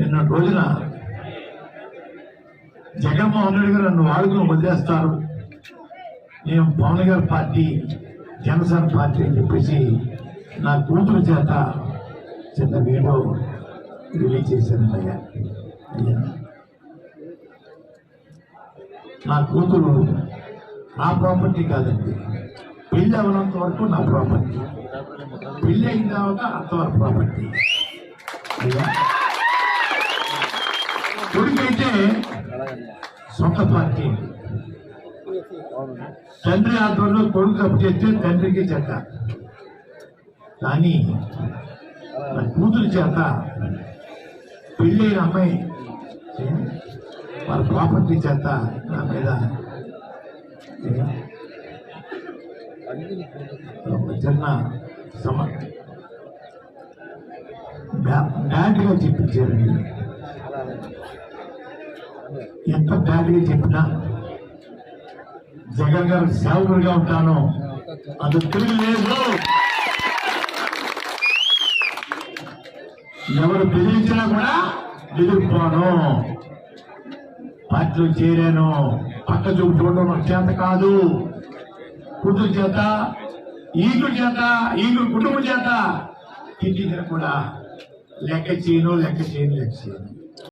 నిన్న రోజున జగన్మోహన్ రెడ్డి గారు నన్ను వాడుకుని వదిలేస్తారు. నేను పవన్ గారి పార్టీ జనసేన పార్టీ అని చెప్పేసి నా కూతురు చేత చిన్న వీడియో రిలీజ్ చేశాను అయ్యా. నా కూతురు నా ప్రాపర్టీ కాదండి. పెళ్ళి అవ్వనంత వరకు నా ప్రాపర్టీ. పెళ్ళి అయిన తర్వాత అంతవరకు ప్రాపర్టీ. అయ్యా. కొడుకైతే సొంత పార్టీ. తండ్రి ఆధ్వర్యంలో కొడుకు తప్పు చేస్తే తండ్రికి చెడ్డ. కానీ నా కూతురు చేత పెళ్ళైన అమ్మాయి వాళ్ళ ప్రాపర్టీ చేత నా మీద చిన్న సమ బ్యా- బ్యాడ్గా చెప్పించారండి ఎంత బ్యాడ్గా చెప్పినా జగన్ గారు సేవకుడిగా ఉంటాను అది తిరిగి లేదు ఎవరు బెదిరించినా కూడా ఎదుర్కోను పార్టీలో చేరాను. పక్క చూపు చూడడం నాకు చేత కాదు. కూతురు చేత ఈగుడు చేత ఈగుడు కుటుంబం చేత. తిట్టించిన కూడా లెక్క చేయను లెక్క చేయను లెక్క చేయను.